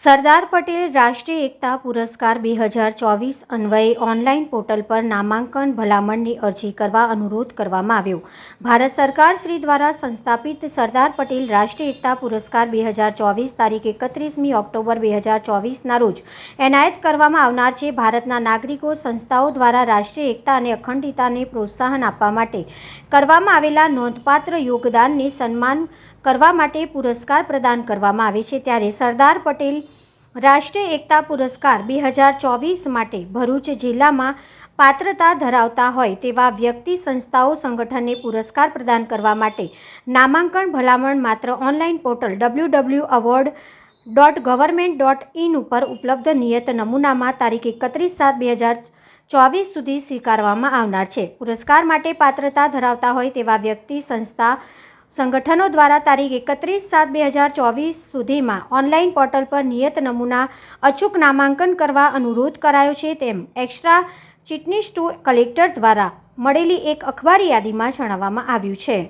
સરદાર પટેલ રાષ્ટ્રીય એકતા પુરસ્કાર બે હજાર ચોવીસ અન્વયે ઓનલાઈન પોર્ટલ પર નામાંકન ભલામણની અરજી કરવા અનુરોધ કરવામાં આવ્યો. ભારત સરકાર શ્રી દ્વારા સંસ્થાપિત સરદાર પટેલ રાષ્ટ્રીય એકતા પુરસ્કાર બે હજાર ચોવીસ તારીખ એકત્રીસમી ઓક્ટોબર બે હજાર ચોવીસના રોજ એનાયત કરવામાં આવનાર છે. ભારતના નાગરિકો સંસ્થાઓ દ્વારા રાષ્ટ્રીય એકતા અને અખંડિતાને પ્રોત્સાહન આપવા માટે કરવામાં આવેલા નોંધપાત્ર યોગદાનને સન્માન કરવા માટે પુરસ્કાર પ્રદાન કરવામાં આવે છે. ત્યારે સરદાર પટેલ રાષ્ટ્રીય એકતા પુરસ્કાર બે હજાર ચોવીસ માટે ભરૂચ જિલ્લામાં પાત્રતા ધરાવતા હોય તેવા વ્યક્તિ સંસ્થાઓ સંગઠનને પુરસ્કાર પ્રદાન કરવા માટે નામાંકન ભલામણ માત્ર online portal W W award dot government dot in ઉપર ઉપલબ્ધ નિયત નમૂનામાં તારીખ એકત્રીસ સાત બે હજાર ચોવીસ સુધી સ્વીકારવામાં આવનાર છે. પુરસ્કાર માટે પાત્રતા ધરાવતા હોય તેવા વ્યક્તિ સંસ્થા સંગઠનો દ્વારા તારીખ એકત્રીસ સાત બે હજાર ચોવીસ સુધીમાં ઓનલાઈન પોર્ટલ પર નિયત નમૂના અચૂક નામાંકન કરવા અનુરોધ કરાયો છે તેમ એક્સ્ટ્રા ચીટનીસ ટુ કલેક્ટર દ્વારા મળેલી એક અખબારી યાદીમાં જણાવવામાં આવ્યું છે.